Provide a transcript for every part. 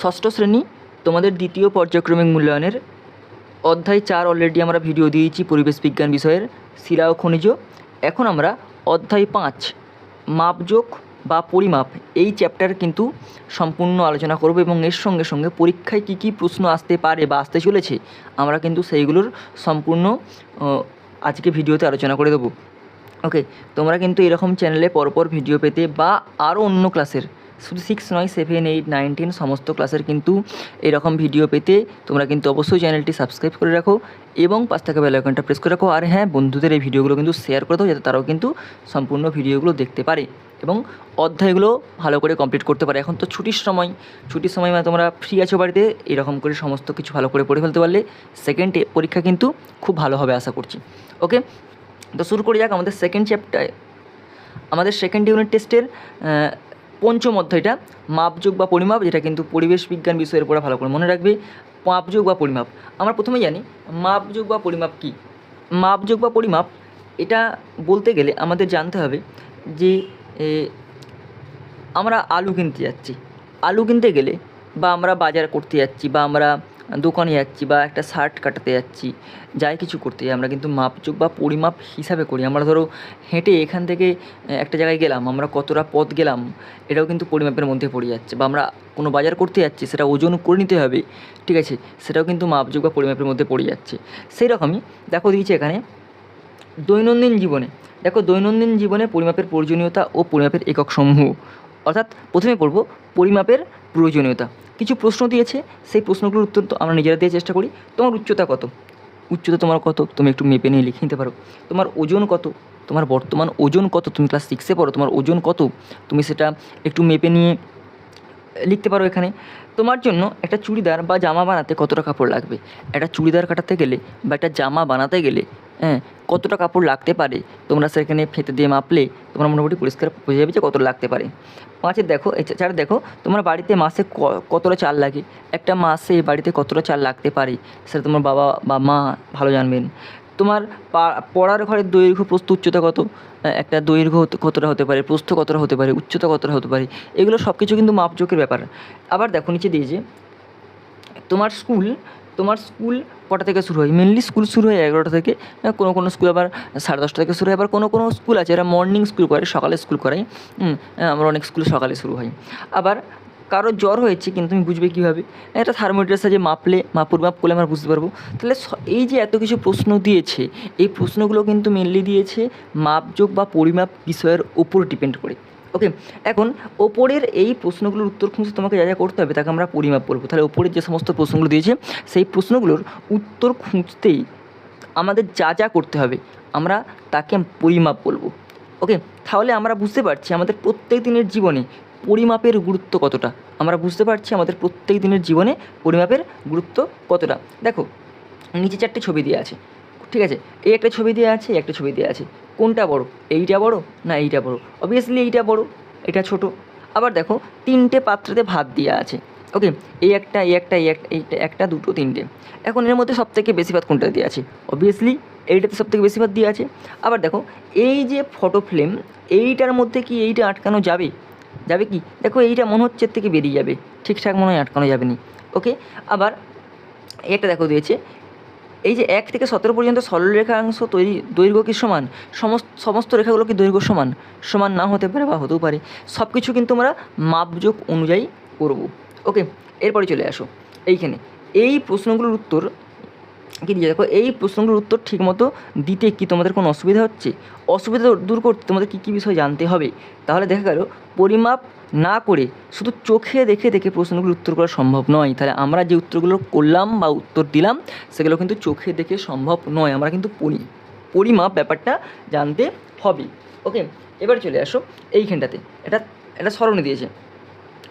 ষষ্ঠ শ্রেণি, তোমাদের দ্বিতীয় পর্যায়ক্রমিক মূল্যায়নের অধ্যায় চার অলরেডি আমরা ভিডিও দিয়েছি পরিবেশ বিজ্ঞান বিষয়ের শিলা ও খনিজ। এখন আমরা অধ্যায় পাঁচ মাপজোক বা পরিমাপ, এই চ্যাপ্টার কিন্তু সম্পূর্ণ আলোচনা করব এবং এর সঙ্গে সঙ্গে পরীক্ষায় কী কী প্রশ্ন আসতে পারে বা আসতে চলেছে, আমরা কিন্তু সেইগুলোর সম্পূর্ণ আজকে ভিডিওতে আলোচনা করে দেবো। ওকে তোমরা কিন্তু এরকম চ্যানেলে পরপর ভিডিও পেতে বা আরও অন্য ক্লাসের শুধু সিক্স নয় সেভেন এইট নাইন টেন সমস্ত ক্লাসের কিন্তু এরকম ভিডিও পেতে তোমরা কিন্তু অবশ্যই চ্যানেলটি সাবস্ক্রাইব করে রাখো এবং পাঁচ টাকা বেল প্রেস করে রাখো। আর হ্যাঁ বন্ধুদের এই ভিডিওগুলো কিন্তু শেয়ার করে দাও যাতে তারাও কিন্তু সম্পূর্ণ ভিডিওগুলো দেখতে পারে এবং অধ্যায়গুলো ভালো করে কমপ্লিট করতে পারে। এখন তো ছুটির সময় ছুটির সময় মানে তোমরা ফ্রি আছো বাড়িতে, এরকম করে সমস্ত কিছু ভালো করে পড়ে ফেলতে পারলে সেকেন্ড পরীক্ষা কিন্তু খুব ভালো হবে আশা করছি। ওকে তো শুরু করে যাক আমাদের সেকেন্ড চ্যাপ্টার আমাদের সেকেন্ড ইউনিট টেস্টের পঞ্চম অধ্যায়টা মাপযোগ বা পরিমাপ, যেটা কিন্তু পরিবেশ বিজ্ঞান বিষয়ের উপরে ভালো করে মনে রাখবে। মাপযোগ বা পরিমাপ, আমরা প্রথমে জানি মাপযোগ বা পরিমাপ কি? মাপযোগ বা পরিমাপ, এটা বলতে গেলে আমাদের জানতে হবে যে আমরা আলু কিনতে যাচ্ছি। আলু কিনতে গেলে বা আমরা বাজার করতে যাচ্ছি বা আমরা দোকানে যাচ্ছি বা একটা শার্ট কাটাতে যাচ্ছি, যাই কিছু করতে যাই, আমরা কিন্তু মাপযোগ বা পরিমাপ হিসাবে করি। আমরা ধরো হেঁটে এখান থেকে একটা জায়গায় গেলাম, আমরা কতটা পথ গেলাম, এটাও কিন্তু পরিমাপের মধ্যে পড়ে যাচ্ছে বা আমরা কোনো বাজার করতে যাচ্ছি, সেটা ওজন করে নিতে হবে, ঠিক আছে? সেটাও কিন্তু মাপযোগ বা পরিমাপের মধ্যে পড়ে যাচ্ছে। সেই রকমই দেখো দিয়েছে এখানে, দৈনন্দিন জীবনে, দেখো দৈনন্দিন জীবনে পরিমাপের প্রয়োজনীয়তা ও পরিমাপের একক সমূহ। অর্থাৎ প্রথমে পড়ব পরিমাপের প্রয়োজনীয়তা। কিছু প্রশ্ন দিয়েছে, সেই প্রশ্নগুলোর উত্তর তো আমরা নিজেরা দিয়ে চেষ্টা করি। তোমার উচ্চতা কত? উচ্চতা তোমার কত? তুমি একটু মেপে নিয়ে লিখে নিতে পারো। তোমার ওজন কত? তোমার বর্তমান ওজন কত? তুমি ক্লাস সিক্সে পড়ো, তোমার ওজন কত? তুমি সেটা একটু মেপে নিয়ে লিখতে পারো এখানে। তোমার জন্য একটা চুড়িদার বা জামা বানাতে কতটা কাপড় লাগবে? একটা চুড়িদার কাটাতে গেলে বা একটা জামা বানাতে গেলে হ্যাঁ কতটা কাপড় লাগতে পারে? তোমরা সেখানে ফেতে দিয়ে মাপলে তোমরা মোটামুটি পরিষ্কার বোঝা যাবে যে কত লাগতে পারে। পাঁচের দেখো, এই চার দেখো, তোমার বাড়িতে মাসে কতটা চাল লাগে? একটা মাসে বাড়িতে কতটা চাল লাগতে পারে? সেটা তোমার বাবা বা মা ভালো জানবেন। তোমার পড়ার ঘরের দৈর্ঘ্য প্রস্থ উচ্চতা কত? একটা দৈর্ঘ্য কতটা হতে পারে? প্রস্থ কতটা হতে পারে? উচ্চতা কতটা হতে পারে? এগুলো সব কিছু কিন্তু মাপজোকের ব্যাপার। আবার দেখো, নিচে দিয়ে যে তোমার স্কুল তোমার স্কুল কটা থেকে শুরু হয়? মেনলি স্কুল শুরু হয় এগারোটা থেকে কোনো কোনো স্কুল আবার সাড়ে দশটা থেকে শুরু হয় আবার কোনো কোনো স্কুল আছে এরা মর্নিং স্কুল করে সকালে স্কুল আহ, আমরা অনেক স্কুল সকালে শুরু হয়। আবার কারও জ্বর হয়েছে কিন্তু তুমি বুঝবে কীভাবে? একটা থার্মোমিটার সাহায্যে মাপলে মাপুর মাপ করলে আমরা বুঝতে পারব। তাহলে এই যে এত কিছু প্রশ্ন দিয়েছে এই প্রশ্নগুলো কিন্তু মেনলি দিয়েছে মাপযোগ বা পরিমাপ বিষয়ের ওপর ডিপেন্ড করে। ওকে এখন ওপরের এই প্রশ্নগুলোর উত্তর খুঁজতে তোমাকে যা যা করতে হবে তাকে আমরা পরিমাপ বলব তাহলে ওপরের যে সমস্ত প্রশ্নগুলো দিয়েছে, সেই প্রশ্নগুলোর উত্তর খুঁজতেই আমাদের যা যা করতে হবে আমরা তাকে পরিমাপ বলব ওকে তাহলে আমরা বুঝতে পারছি আমাদের প্রত্যেক দিনের জীবনে পরিমাপের গুরুত্ব কতটা। আমরা বুঝতে পারছি আমাদের প্রত্যেক দিনের জীবনে পরিমাপের গুরুত্ব কতটা। দেখো, নিচে চারটে ছবি দেওয়া আছে, ঠিক আছে? এই একটা ছবি দেওয়া আছে, এই একটা ছবি দেওয়া আছে। কোনটা বড়? এইটা বড় না এইটা বড়? অবভিয়াসলি এইটা বড়, এটা ছোট। আবার দেখো, তিনটে পাত্রতে ভাত দেওয়া আছে। ওকে এই একটা এই একটা এই একটা এইটা, একটা, দুটো, তিনটে। এখন এর মধ্যে সব থেকে বেশি ভাত কোনটা দেওয়া আছে? অবভিয়াসলি এইটাতে সব থেকে বেশি ভাত দেওয়া আছে। আবার দেখো, এই যে ফটো ফ্রেম এইটার মধ্যে কি এইটা আটকানো যাবে? যাবে কি? দেখো, এইটা মনে হচ্ছে থেকে বেরিয়ে যাবে। ঠিকঠাক মনে হয় আটকানো যাবে না। ওকে আবার একটা দেখো দিয়েছে এই যে এক থেকে সতেরো পর্যন্ত সরলরেখাংশ তৈরি দৈর্ঘ্য কি সমান? সমস্ত সমস্ত রেখাগুলো কি দৈর্ঘ্য সমান? সমান না হতে পারে বা হতেও পারে। সব কিছু কিন্তু আমরা মাপযোগ অনুযায়ী করব। ওকে, এরপরে চলে আসো। এইখানে। এই প্রশ্নগুলোর উত্তর কি দিয়ে? দেখো, এই প্রশ্নগুলোর উত্তর ঠিকমতো দিতে কি তোমাদের কোনো অসুবিধা হচ্ছে? অসুবিধা দূর করতে তোমাদের কী কী বিষয় জানতে হবে? তাহলে দেখা গেল, পরিমাপ না করে শুধু চোখে দেখে দেখে প্রশ্নগুলোর উত্তর করা সম্ভব নয়। তাহলে আমরা যে উত্তরগুলো করলাম বা উত্তর দিলাম, সেগুলো কিন্তু চোখে দেখে সম্ভব নয়। আমরা কিন্তু পড়ি পরিমাপ ব্যাপারটা জানতে হবে। ওকে, এবার চলে আসো এইখানটাতে। এটা এটা স্মরণে দিয়েছে।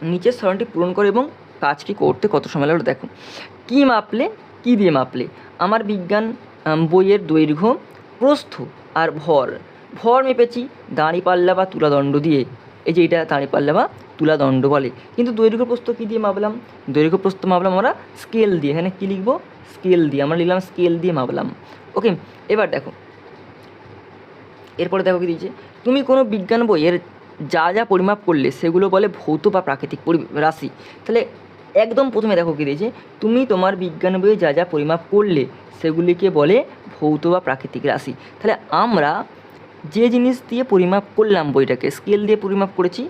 নিচের স্মরণটি পূরণ করে এবং কাজটি করতে কত সময় লাগল দেখো। কী মাপলে, কী দিয়ে মাপলে? আমার বিজ্ঞান বইয়ের দৈর্ঘ্য, প্রস্থ আর ভর। ভর মেপেছি দাঁড়িপাল্লা বা তুলাদণ্ড দিয়ে। এই যে এটা দাঁড়িপাল্লা বা তুলাদণ্ড বলে। কিন্তু দৈর্ঘ্য প্রস্থ কী দিয়ে মাপলাম? দৈর্ঘ্য প্রস্থ মাপলাম আমরা স্কেল দিয়ে। এখানে কী লিখব? স্কেল দিয়ে। আমরা লিখলাম স্কেল দিয়ে মাপলাম। ওকে, এবার দেখো। এরপরে দেখো কি দিয়েছে? তুমি কোনো বিজ্ঞান বইয়ের যা যা পরিমাপ করলে সেগুলো বলে ভৌত বা প্রাকৃতিক পরি রাশি। তাহলে একদম প্রথমে দেখো কী দিয়েছে, তুমি তোমার বিজ্ঞান বইয়ে যা যা পরিমাপ করলে, সেগুলিকে বলে ভৌত বা প্রাকৃতিক রাশি। তাহলে আমরা যে জিনিস দিয়ে পরিমাপ করলাম বইটাকে স্কেল দিয়ে পরিমাপ করেছি,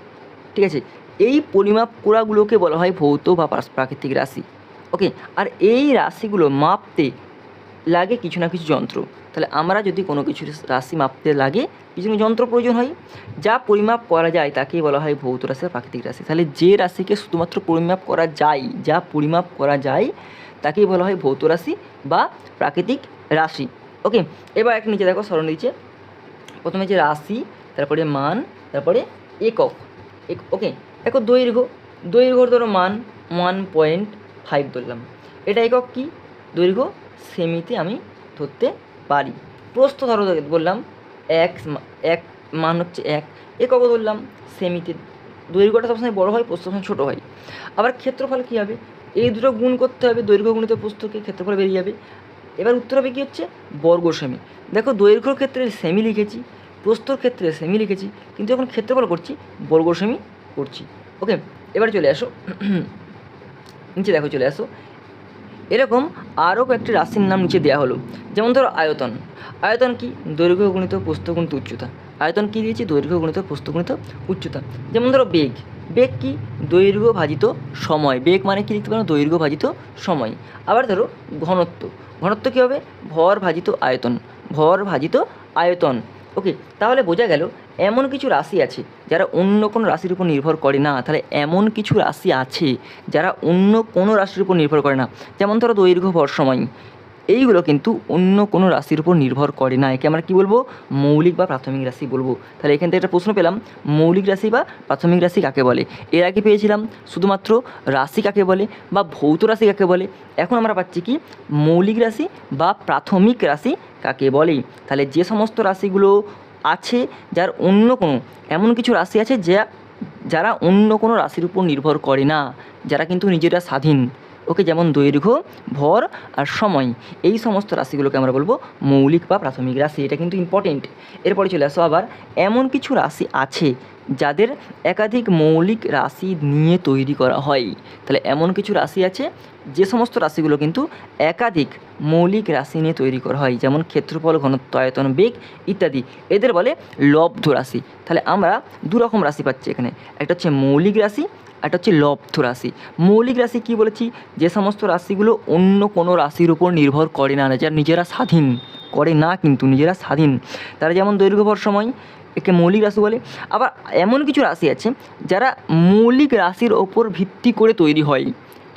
ঠিক আছে? এই পরিমাপ করাগুলোকে বলা হয় ভৌত বা প্রাকৃতিক রাশি। ওকে আর এই রাশিগুলো মাপতে লাগে কিছু না কিছু যন্ত্র। তাহলে আমরা যদি কোনো কিছু রাশি মাপতে লাগে, কিছু যন্ত্র প্রয়োজন হয়। যা পরিমাপ করা যায় তাকেই বলা হয় ভৌত রাশি বা প্রাকৃতিক রাশি। তাহলে যে রাশিকে শুধুমাত্র পরিমাপ করা যায়, যা পরিমাপ করা যায়, তাকেই বলা হয় ভৌত রাশি বা প্রাকৃতিক রাশি। ওকে, এবার এক নিচে দেখো স্মরণ দিচ্ছে প্রথমে যে রাশি, তারপরে মান, তারপরে একক। এক, ওকে, দেখো দৈর্ঘ্য। দৈর্ঘ্য ধরো মান ওয়ান পয়েন্ট ফাইভ ধরলাম। এটা একক কি? দৈর্ঘ্য সেমিতে আমি ধরতে পারি। প্রস্থ ধরো বললাম, এক এক মান হচ্ছে এক। একক ধরলাম সেমিতে দৈর্ঘ্যটা সবসময় বড় হয়, প্রস্থ সবসময় ছোটো হয়। আবার ক্ষেত্রফল কী হবে? এই দুটো গুণ করতে হবে, দৈর্ঘ্য গুণিত প্রস্থকে ক্ষেত্রফল বেরিয়ে যাবে। এবার উত্তর হবে কী হচ্ছে? বর্গ সেমি। দেখো দৈর্ঘ্যর ক্ষেত্রে সেমি লিখেছি প্রস্তর ক্ষেত্রে সেমি লিখেছি, কিন্তু এখন ক্ষেত্রফল করছি, বর্গ সেমি করছি। ওকে, এবার চলে আসো। নিচে দেখো, চলে আসো। এরকম আরও কয়েকটি রাশির নাম নিচে দেওয়া হলো। যেমন ধরো আয়তন। আয়তন কি? দৈর্ঘ্য গুণিত প্রস্থ গুণিত উচ্চতা। আয়তন কী দিয়েছি? দৈর্ঘ্য গুণিত প্রস্থ গুণিত উচ্চতা। যেমন ধরো বেগ। বেগ কি? দৈর্ঘ্য ভাজিত সময়। বেগ মানে কী লিখতে পারো? দৈর্ঘ্য ভাজিত সময়। আবার ধরো ঘনত্ব। ঘনত্ব কী হবে? ভর ভাজিত আয়তন। ভর ভাজিত আয়তন। ওকে, তাহলে বোঝা গেল এমন কিছু রাশি আছে যারা অন্য কোনো রাশির উপর নির্ভর করে না। তাহলে এমন কিছু রাশি আছে যারা অন্য কোনো রাশির উপর নির্ভর করে না। যেমন ধরো দৈর্ঘ্য ভর সময়। এইগুলো কিন্তু অন্য কোনো রাশির উপর নির্ভর করে না। একে আমরা কী বলব? মৌলিক বা প্রাথমিক রাশি বলব। তাহলে এখান থেকে একটা প্রশ্ন পেলাম, মৌলিক রাশি বা প্রাথমিক রাশি কাকে বলে? এর আগে পেয়েছিলাম, শুধুমাত্র রাশি কাকে বলে বা ভৌত রাশি কাকে বলে? এখন আমরা পাচ্ছি কি? মৌলিক রাশি বা প্রাথমিক রাশি কাকে বলে? তাহলে যে সমস্ত রাশিগুলো আছে, যার অন্য কোনো, এমন কিছু রাশি আছে যা, যারা অন্য কোনো রাশির উপর নির্ভর করে না, যারা কিন্তু নিজেরা স্বাধীন। ওকে, যেমন দৈর্ঘ্য, ভর আর সময়, এই সমস্ত রাশিগুলোকে আমরা বলব মৌলিক বা প্রাথমিক রাশি, এটা কিন্তু ইম্পর্টেন্ট এরপরে চলে আসো আবার, এমন কিছু রাশি আছে যাদের একাধিক মৌলিক রাশি নিয়ে তৈরি করা হয়। তাহলে এমন কিছু রাশি আছে যে সমস্ত রাশিগুলো কিন্তু একাধিক মৌলিক রাশি নিয়ে তৈরি করা হয়, যেমন ক্ষেত্রফল ঘনত্ব আয়তন বেগ ইত্যাদি। এদের বলে লব্ধ রাশি। তাহলে আমরা দু রকম রাশি পাচ্ছি এখানে। একটা হচ্ছে মৌলিক রাশি, একটা হচ্ছে লব্ধ রাশি। মৌলিক রাশি কি বলেছি? যে সমস্ত রাশিগুলো অন্য কোনো রাশির উপর নির্ভর করে না, যারা নিজেরা স্বাধীন, করে না কিন্তু নিজেরা স্বাধীন। তারা যেমন দৈর্ঘ্যভর সময়, একে মৌলিক রাশি বলে। আবার এমন কিছু রাশি আছে যারা মৌলিক রাশির ওপর ভিত্তি করে তৈরি হয়।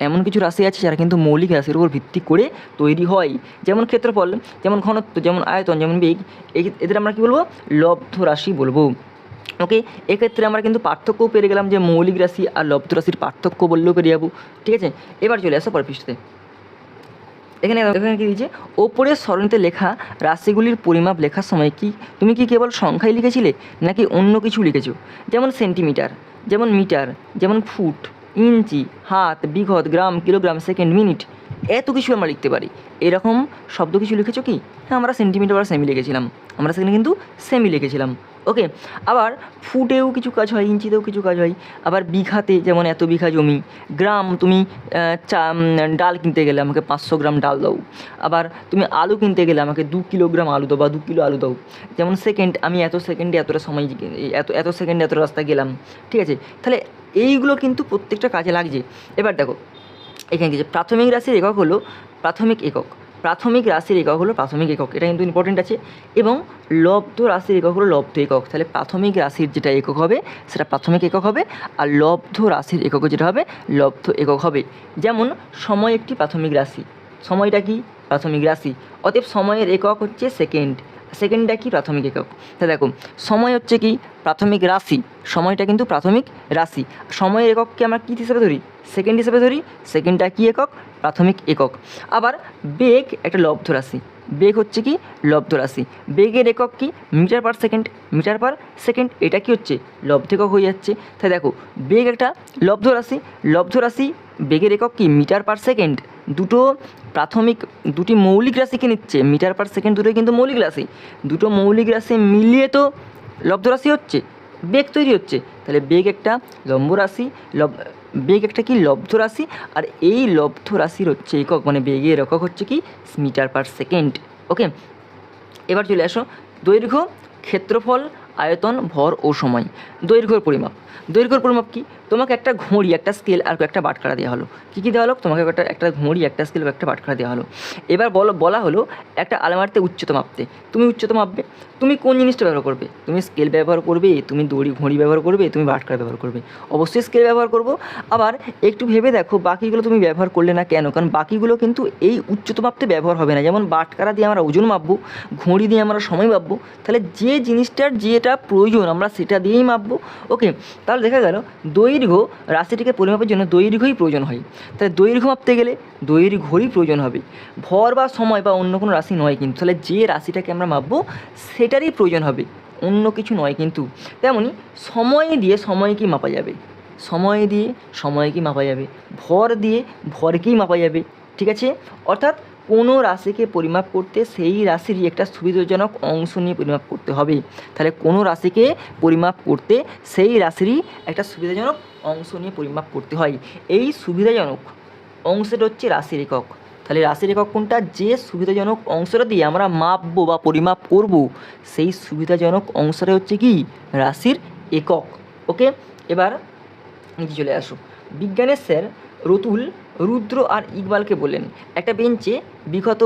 এমন কিছু রাশি আছে যারা কিন্তু মৌলিক রাশির উপর ভিত্তি করে তৈরি হয়। যেমন ক্ষেত্রফল, যেমন ঘনত্ব, যেমন আয়তন, যেমন বেগ এদের আমরা কী বলব? লব্ধ রাশি বলব। ওকে? এক্ষেত্রে আমরা কিন্তু পার্থক্যও পেরে গেলাম যে মৌলিক রাশি আর লব্ধ রাশির পার্থক্য বললেও পেরে যাব। ঠিক আছে? এবার চলে আসো পরের পৃষ্ঠতে এখানে এখানে কি দিয়েছে? ওপরের সরণিতে লেখা রাশিগুলির পরিমাপ লেখার সময় কি? তুমি কি কেবল সংখ্যায় লিখেছিলে নাকি অন্য কিছু লিখেছো? যেমন সেন্টিমিটার, যেমন মিটার, যেমন ফুট ইঞ্চি, হাত, বিঘত, গ্রাম, কিলোগ্রাম, সেকেন্ড, মিনিট, এত কিছু আমরা লিখতে পারি। এরকম শব্দ কিছু লিখেছো কি? হ্যাঁ আমরা সেন্টিমিটার বা সেমি লিখেছিলাম। আমরা সেখানে কিন্তু সেমি লিখেছিলাম। ওকে আবার ফুটেও কিছু কাজ হয়, ইঞ্চিতেও কিছু কাজ হয়। আবার বিঘাতে যেমন এত বিঘা জমি, গ্রাম তুমি চা ডাল কিনতে গেলে আমাকে পাঁচশো গ্রাম ডাল দাও। আবার তুমি আলু কিনতে গেলে আমাকে দু কিলোগ্রাম আলু দাও বা দু কিলো আলু দাও। যেমন সেকেন্ড আমি এত সেকেন্ডে এতটা সময় এত এত সেকেন্ডে এত রাস্তা গেলাম, ঠিক আছে? তাহলে এইগুলো কিন্তু প্রত্যেকটা কাজে লাগছে। এবার দেখো, এখানে কিছু প্রাথমিক রাশির একক হলো, প্রাথমিক একক। প্রাথমিক রাশির একক হলো প্রাথমিক একক, এটা কিন্তু ইম্পর্টেন্ট আছে। এবং লব্ধ রাশির একক হলো লব্ধ একক, তাহলে প্রাথমিক রাশির যেটা একক হবে, সেটা প্রাথমিক একক হবে, আর লব্ধ রাশির একক যেটা হবে, লব্ধ একক হবে। যেমন সময় একটি প্রাথমিক রাশি, সময়টা কি? প্রাথমিক রাশি। অতএব সময়ের একক হচ্ছে সেকেন্ড সেকেন্ডটা কি? প্রাথমিক একক। তা দেখো, সময় হচ্ছে কি? প্রাথমিক রাশি, সময়টা কিন্তু প্রাথমিক রাশি। সময়ের একককে আমরা কী হিসেবে ধরি? সেকেন্ড হিসেবে ধরি। সেকেন্ডটা কি একক? প্রাথমিক একক। আবার বেগ একটা লব্ধ রাশি। বেগ হচ্ছে কি? লব্ধ রাশি। বেগের একক কি? Metre per second. Metre per second এটা কি হচ্ছে? লব্ধ একক হয়ে যাচ্ছে। তাই দেখো, বেগ একটা লব্ধ রাশি। লব্ধ রাশি, বেগের একক কি? Metre per second. দুটো প্রাথমিক, দুটি মৌলিক রাশিকে নিচ্ছে। মিটার পার সেকেন্ড দুটোই কিন্তু মৌলিক রাশি। দুটো মৌলিক রাশি মিলিয়ে তো লব্ধ রাশি হচ্ছে। বেগ তৈরি হচ্ছে। তাহলে বেগ একটা লম্ব রাশি। লব বেগ একটা কি লব্ধ রাশি? আর এই লব্ধ রাশির হচ্ছে একক মানে বেগের একক হচ্ছে কি? মিটার পার সেকেন্ড ওকে এবার চলে আসো। দৈর্ঘ্য, ক্ষেত্রফল আয়তন, ভর ও সময়। দৈর্ঘ্যর পরিমাপ। দৈর্ঘ্যর পরিমাপ কি? তোমাকে একটা ঘড়ি একটা স্কেল আর একটা বাটখারা দেওয়া হলো। কী কী দেওয়া হলো? তোমাকে একটা একটা ঘড়ি একটা স্কেল একটা বাটখারা দেওয়া হলো। এবার বলো, বলা হলো একটা আলমারিতে উচ্চতা মাপতে। তুমি উচ্চতা মাপবে। তুমি কোন জিনিসটা ব্যবহার করবে? তুমি স্কেল ব্যবহার করবে, তুমি দড়ি ঘড়ি ব্যবহার করবে, তুমি বাটখারা ব্যবহার করবে। অবশ্যই স্কেল ব্যবহার করব। আবার একটু ভেবে দেখো, বাকিগুলো তুমি ব্যবহার করলে না কেন? কারণ বাকিগুলো কিন্তু এই উচ্চতা মাপতে ব্যবহার হবে না। যেমন বাটখারা দিয়ে আমরা ওজন মাপবো ঘড়ি দিয়ে আমরা সময় মাপবো, তাহলে যে জিনিসটার, যেটা প্রয়োজন, আমরা সেটা দিয়েই মাপবো। ওকে, তাহলে দেখা গেল, দৈর্ঘ্য রাশিটিকে পরিমাপের জন্য দৈর্ঘ্যই প্রয়োজন হয়। তাহলে দৈর্ঘ্য মাপতে গেলে দৈর্ঘ্যরই প্রয়োজন হবে। ভর বা সময় বা অন্য কোনো রাশি নয় কিন্তু, তাহলে যে রাশিটাকে আমরা মাপবো, সেটারই প্রয়োজন হবে। অন্য কিছু নয় কিন্তু। তেমনই সময় দিয়ে সময়কেই মাপা যাবে। সময় দিয়ে সময়কেই মাপা যাবে। ভর দিয়ে ভরকেই মাপা যাবে। ঠিক আছে? অর্থাৎ কোনো রাশিকে পরিমাপ করতে সেই রাশিরই একটা সুবিধাজনক অংশ নিয়ে পরিমাপ করতে হবে। তাহলে কোনো রাশিকে পরিমাপ করতে সেই রাশিরই একটা সুবিধাজনক অংশ নিয়ে পরিমাপ করতে হয়। এই সুবিধাজনক অংশটা হচ্ছে রাশির একক। তাহলে রাশির একক কোনটা? যে সুবিধাজনক অংশটা দিয়ে আমরা মাপবো বা পরিমাপ করব, সেই সুবিধাজনক অংশটা হচ্ছে কি? রাশির একক। ওকে? এবার নিচে চলে আসো। বিজ্ঞানের স্যার রতুল রুদ্র আর ইকবালকে বললেন, একটা বেঞ্চে বিগত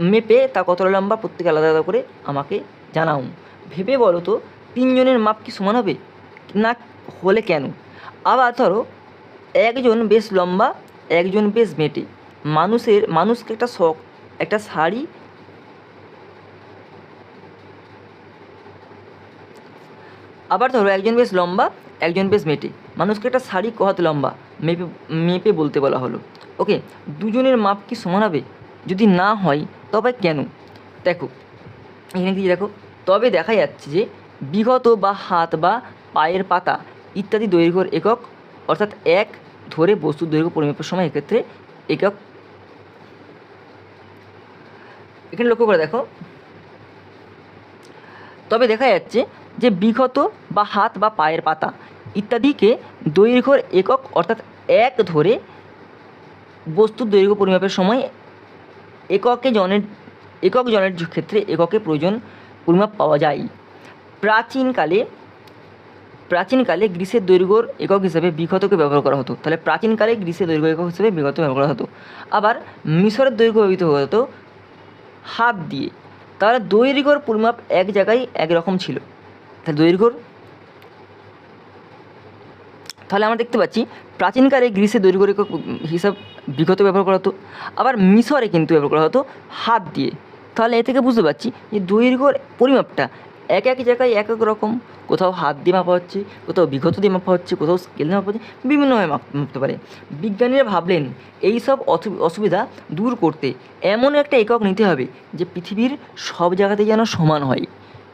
মেপে তা কতটা লম্বা প্রত্যেকে আলাদা আলাদা করে আমাকে জানাও। ভেবে বলো তো, তিনজনের মাপ কি সমান হবে? না হলে কেন? আবার ধরো, একজন বেশ লম্বা, একজন বেশ মেটে। মানুষের, মানুষকে একটা শখ একটা শাড়ি আবার ধরো একজন বেশ লম্বা, একজন বেশ মেটে। মানুষকে একটা শাড়ি কত লম্বা, মেপে মেপে বলতে বলা হলো। ওকে, দুজনের মাপ কি সমান হবে? যদি না হয়, তবে কেন? দেখো, এখানে কি দেখো, তবে দেখা যাচ্ছে যে বিগত বা হাত বা পায়ের পাতা ইত্যাদি দৈর্ঘ্যর একক, অর্থাৎ এক ধরে বস্তুর দৈর্ঘ্য পরিমাপের সময় এক্ষেত্রে একক। এখানে লক্ষ্য করে দেখো। তবে দেখা যাচ্ছে যে বিগত বা হাত বা পায়ের পাতা ইত্যাদিকে দৈর্ঘ্যর একক অর্থাৎ এক ধরে বস্তুর দৈর্ঘ্য পরিমাপের সময় এককে জনের, একক জনের ক্ষেত্রে এককে প্রয়োজন পরিমাপ পাওয়া যায়। প্রাচীনকালে প্রাচীনকালে গ্রীসের দৈর্ঘ্যর একক হিসেবে বিগতকে ব্যবহার করা হতো। তাহলে প্রাচীনকালে গ্রীসের দৈর্ঘ্য একক হিসেবে বিগত ব্যবহার করা হতো। আবার মিশরের দৈর্ঘ্য ব্যবহৃত হতো হাত দিয়ে। তাহলে দৈর্ঘ্যর পরিমাপ এক জায়গায় একরকম ছিল। তাহলে দৈর্ঘ্যর তাহলে আমরা দেখতে পাচ্ছি, প্রাচীনকালে গ্রীসে দৈর্ঘ্য একক হিসাব বিগত ব্যবহার করা হতো, আবার মিশরে কিন্তু ব্যবহার করা হতো হাত দিয়ে। তাহলে এ থেকে বুঝতে পারছি যে দৈর্ঘ্যর পরিমাপটা এক এক জায়গায় এক এক রকম, কোথাও হাত দিয়ে মাপা হচ্ছে, কোথাও বিগত দিয়ে মাপা হচ্ছে, কোথাও স্কেল দিয়ে মাপা হচ্ছে, বিভিন্নভাবে মাপ- মাপতে পারে। বিজ্ঞানীরা ভাবলেন এই সব অসু- অসুবিধা দূর করতে এমন একটা একক নিতে হবে যে পৃথিবীর সব জায়গাতে যেন সমান হয়।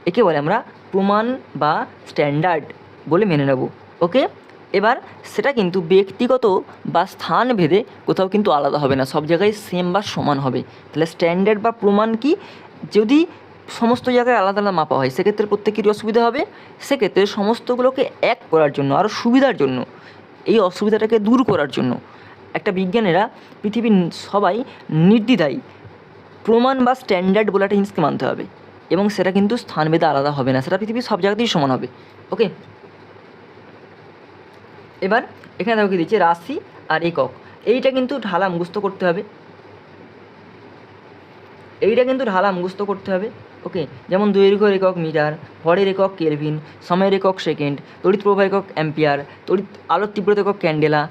একে বলে আমরা প্রমাণ বা স্ট্যান্ডার্ড বলে মেনে নেব। ওকে? এবার সেটা কিন্তু ব্যক্তিগত বা স্থান ভেদে কোথাও কিন্তু আলাদা হবে না, সব জায়গায় সেম বা সমান হবে। তাহলে স্ট্যান্ডার্ড বা প্রমাণ কি? যদি সমস্ত জায়গায় আলাদা আলাদা মাপা হয়, সেক্ষেত্রে প্রত্যেকেরই অসুবিধা হবে। সেক্ষেত্রে সমস্তগুলোকে এক করার জন্য আরও সুবিধার জন্য, এই অসুবিধাটাকে দূর করার জন্য একটা বিজ্ঞানীরা পৃথিবীর সবাই নির্দ্বিধায় প্রমাণ বা স্ট্যান্ডার্ড বলে একটা জিনিসকে মানতে হবে। এবং সেটা কিন্তু স্থানভেদে আলাদা হবে না, সেটা পৃথিবীর সব জায়গাতেই সমান হবে ওকে এবার এখানে দেখো কি দিচ্ছে, রাশি আর একক, এইটা কিন্তু ঢালা মুখস্থ করতে হবে, এইটা কিন্তু ঢালা মুখস্থ করতে হবে ওকে যেমন দৈর্ঘ্যের একক মিটার, ভরের একক কেলভিন, সময়ের একক সেকেন্ড, তড়িৎ প্রবাহ একক অ্যাম্পিয়ার, তড়িৎ আলোর তীব্রতা একক ক্যান্ডেলা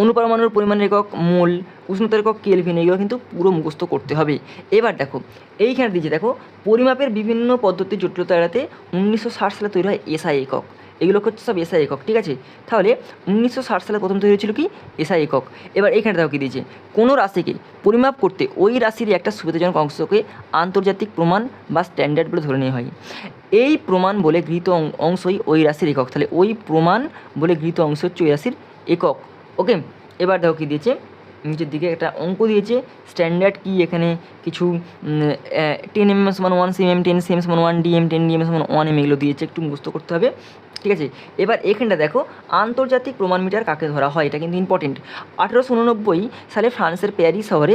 অনুপরমাণুর পরিমাণের একক মোল, উষ্ণতার একক কেলভিন, এগুলো কিন্তু পুরো মুখস্থ করতে হবে। এবার দেখো, এইখানে দিয়েছে দেখো, পরিমাপের বিভিন্ন পদ্ধতির জটিলতা এড়াতে উনিশশো ষাট সালে তৈরি হয় এসআই একক। এগুলো হচ্ছে সব এসআই একক, ঠিক আছে? তাহলে উনিশশো ষাট সালে প্রথম তৈরি হয়েছিল কি? এসআই একক। এবার এখানে দেখো কি দিয়েছে, কোনো রাশিকে পরিমাপ করতে ওই রাশির একটা সুবিধাজনক অংশকে আন্তর্জাতিক প্রমাণ বা স্ট্যান্ডার্ড বলে ধরে নেওয়া হয়। এই প্রমাণ বলে গৃহীত অংশই ওই রাশির একক। তাহলে ওই প্রমাণ বলে গৃহীত অংশ হচ্ছে ওই রাশির একক। ওকে, এবার দেখো কী দিয়েছে? নিচের দিকে একটা অঙ্ক দিয়েছে স্ট্যান্ডার্ড কি, এখানে কিছু টেন এম সমান ওয়ান সিএম টেন সিএম সমান one DM ten D DM সমান ওয়ান এম এগুলো দিয়েছে, একটু মুখস্থ করতে হবে, ঠিক আছে? এবার এখানটা দেখো, আন্তর্জাতিক প্রমাণ মিটার কাকে ধরা হয়, এটা কিন্তু ইম্পর্টেন্ট আঠেরোশো উননব্বই সালে ফ্রান্সের প্যারিস শহরে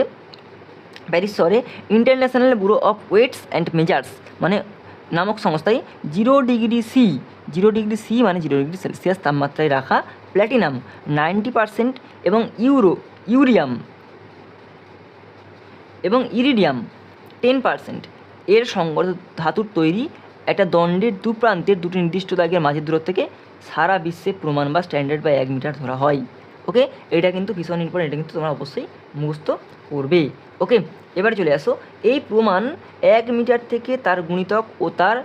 প্যারিস শহরে International Bureau of Weights and Measures মানে নামক সংস্থায় zero degree C zero degree C মানে জিরো ডিগ্রি সেলসিয়াস তাপমাত্রায় রাখা প্ল্যাটিনাম, নাইনটি পারসেন্ট এবং ইউরো, ইউরিয়াম এবং ইরিডিয়াম, টেন পারসেন্ট। এর সংগত ধাতুর তৈরি একটা দণ্ডের দু প্রান্তের দুটি নির্দিষ্ট দাগের মাঝের দূরত্ব থেকে সারা বিশ্বে প্রমাণ বা স্ট্যান্ডার্ড বা এক মিটার ধরা হয়। ওকে? এটা কিন্তু ভীষণ ইম্পর্টেন্ট এটা কিন্তু তোমরা অবশ্যই মুখস্থ করবে। ওকে? এবার চলে আসো। এই প্রমাণ এক মিটার থেকে তার গুণিতক ও তার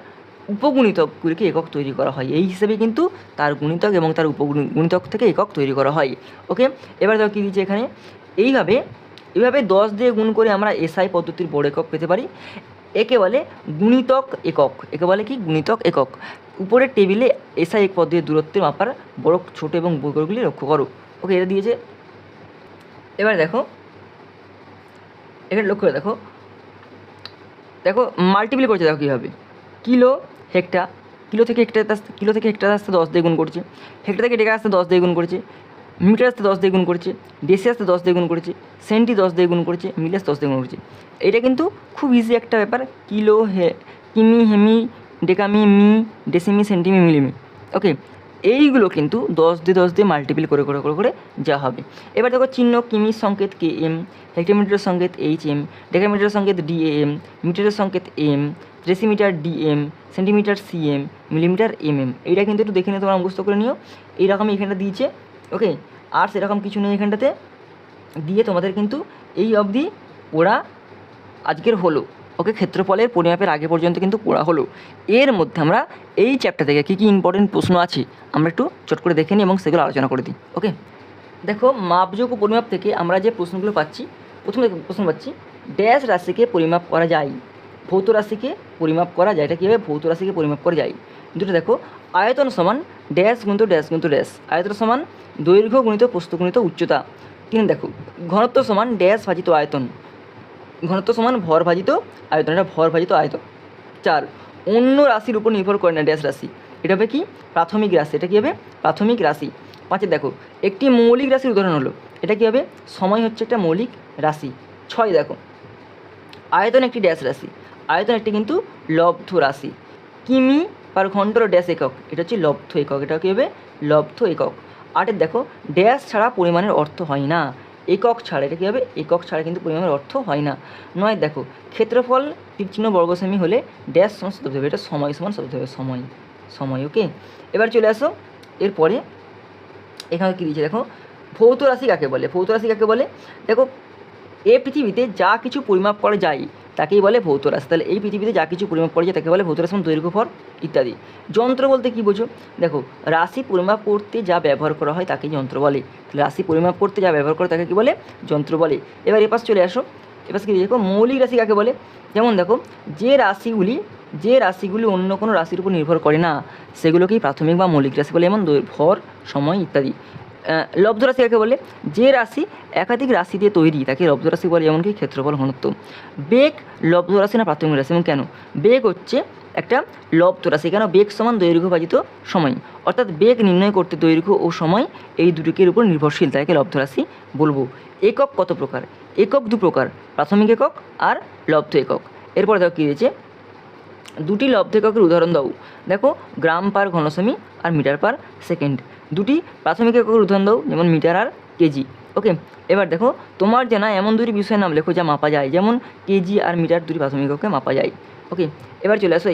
উপগুণিতকগুলিকে একক তৈরি করা হয়। এই হিসেবে কিন্তু তার গুণিতক এবং তার উপগুণিতক থেকে একক তৈরি করা হয়। ওকে? এবার দেখো কী দিচ্ছে এখানে? এইভাবে এভাবে দশ দিয়ে গুণ করে আমরা এসআই পদ্ধতির বড় একক পেতে পারি। একে বলে গুণিতক একক। একে বলে কি? গুণিতক একক। উপরের টেবিলে এসআই এক পদ্ধতির দূরত্বের মাপার বড়, ছোট এবং বৈকরগুলি লক্ষ্য করো। ওকে, এটা দিয়েছে। এবার দেখো, এখানে লক্ষ্য করে দেখো। দেখো মাল্টিপ্লাই করছে দেখো কীভাবে। কিলো হেক্টা কিলো থেকে হেক্টার আসতে কিলো থেকে হেক্টার আসতে দশ দিয়ে গুণ করছে। হেক্টার থেকে ডেকা আসতে দশ দিয়ে গুণ করছে। মিটার আসতে দশ দিয়ে করছে। ডেসি আসতে দশ দিয়ে গুণ করেছে। সেন্টি দশ দিয়ে গুণ করেছে মিলিয়াস দশ করছে করেছে। এটা কিন্তু খুব ইজি একটা ব্যাপার। কিলো হে কিমি হেমি, ডেকামি মি, ডেসিমি সেন্টিমি মিলিমি। ওকে এইগুলো কিন্তু দশ দিয়ে দশ দিয়ে মাল্টিপ্ল করে করে করে করে যা হবে। এবার দেখো চিহ্ন কিমির সংকেত কে এম, হেক্টোমিটারের সংকেত এইচ এম, ডেকামিটারের সংকেত ডি এম, মিটারের সংকেত M decimetre D M, centimetre C M, millimetre M M. এইটা কিন্তু একটু দেখে নিয়ে তোমরা মুখস্থ করে নিও। এইরকমই এখানটা দিয়েছে ওকে আর সেরকম কিছু নেই এখানটাতে। দিয়ে তোমাদের কিন্তু এই অবধি ওরা আজকের হলো। ওকে ক্ষেত্রফলের পরিমাপের আগে পর্যন্ত কিন্তু পড়া হলো। এর মধ্যে আমরা এই চ্যাপ্টার থেকে কী কী ইম্পর্টেন্ট প্রশ্ন আছে, আমরা একটু চট করে দেখে নিই এবং সেগুলো আলোচনা করে দিই। ওকে দেখো মাপযোগ ও পরিমাপ থেকে আমরা যে প্রশ্নগুলো পাচ্ছি, প্রথমে প্রশ্ন পাচ্ছি ড্যাশ রাশিকে পরিমাপ করা যায়, ভৌত রাশিকে পরিমাপ করা যায়, এটা কীভাবে ভৌত রাশিকে পরিমাপ করা যায়? দুটো দেখো, আয়তন সমান ড্যাশ গুণিত ড্যাশ গুণিত ড্যাশ আয়তন সমান দৈর্ঘ্য গুণিত প্রস্থ গুণিত উচ্চতা। তিন দেখো, ঘনত্ব সমান ড্যাশ ভাজিত আয়তন। ঘনত্ব সমান ভর ভাজিত আয়তন, এটা ভর ভাজিত আয়তন। চার, অন্য রাশির উপর নির্ভর করে না ড্যাশ রাশি। এটা হবে কি? প্রাথমিক রাশি। এটা কী হবে? প্রাথমিক রাশি। পাঁচে দেখো, একটি মৌলিক রাশির উদাহরণ হলো। এটা কী হবে? সময় হচ্ছে একটা মৌলিক রাশি। ছয় দেখো, আয়তন একটি ড্যাশ রাশি। আয়তন একটি কিন্তু লব্ধ রাশি। কিমি পার ঘণ্টার ড্যাশ একক। এটা হচ্ছে লব্ধ একক। এটা কী হবে? লব্ধ একক। আটের দেখো, ড্যাশ ছাড়া পরিমাণের অর্থ হয় না। একক ছাড়া, এটা কী হবে একক ছাড়া কিন্তু পরিমাণের অর্থ হয় না। নয়, দেখো, ক্ষেত্রফল তীরচিহ্ন বর্গসেমি হলে ড্যাশ সমান শব্দ হবে, এটা সময় সমান শব্দ হবে, সময় সময়, ওকে? এবার চলে আসো, এরপরে এখানে কী দিয়েছে, দেখো, ভৌত রাশি কাকে বলে? ভৌত রাশি কাকে বলে? দেখো, এ পৃথিবীতে যা কিছু পরিমাপ করা যায় তাকেই বলে ভৌত রাশি তাহলে এই পৃথিবীতে যা কিছু পরিমাপ করা যায় তাকে বলে ভৌত রাশি দৈর্ঘ্য ফর ইত্যাদি। যন্ত্র বলতে কী বোঝো? দেখো, রাশি পরিমাপ করতে যা ব্যবহার করা হয় তাকেই যন্ত্র বলে। তাহলে রাশি পরিমাপ করতে যা ব্যবহার করে তাকে কী বলে? যন্ত্র বলে। এবার এপাশ চলে আসো। এপাশ কি দেখো? মৌলিক রাশি কাকে বলে? যেমন দেখো, যে রাশিগুলি যে রাশিগুলি অন্য কোনো রাশির উপর নির্ভর করে না, সেগুলোকেই প্রাথমিক বা মৌলিক রাশি বলে, যেমন ভর, সময় ইত্যাদি। লব্ধ রাশি কাকে বলে? যে রাশি একাধিক রাশি দিয়ে তৈরি, তাকে লব্ধ রাশি বলে, এমনকি ক্ষেত্রফল ঘনত্ব। বেগ লব্ধ রাশি না প্রাথমিক রাশি, এবং কেন? বেগ হচ্ছে একটা লব্ধ রাশি। কেন? বেগ সমান দৈর্ঘ্য ভাজিত সময়। অর্থাৎ বেগ নির্ণয় করতে দৈর্ঘ্য ও সময় এই দুটিকের উপর নির্ভরশীল তাকে লব্ধ রাশি বলব। একক কত প্রকার? একক দু প্রকার, প্রাথমিক একক আর লব্ধ একক। এরপরে দেখো কী রয়েছে দুটি লব্ধ এককের উদাহরণ দাও। দেখো, গ্রাম পার ঘনসেমি আর মিটার পার সেকেন্ড। দুটি প্রাথমিক এককের উদাহরণ দাও, যেমন মিটার আর কেজি। ওকে, এবার দেখো, তোমার জানা এমন দুটি বিষয়ের নাম লেখো যা মাপা যায়। যেমন, কেজি আর মিটার দুটি প্রাথমিক এককে মাপা যায়। ওকে, এবার চলে আসো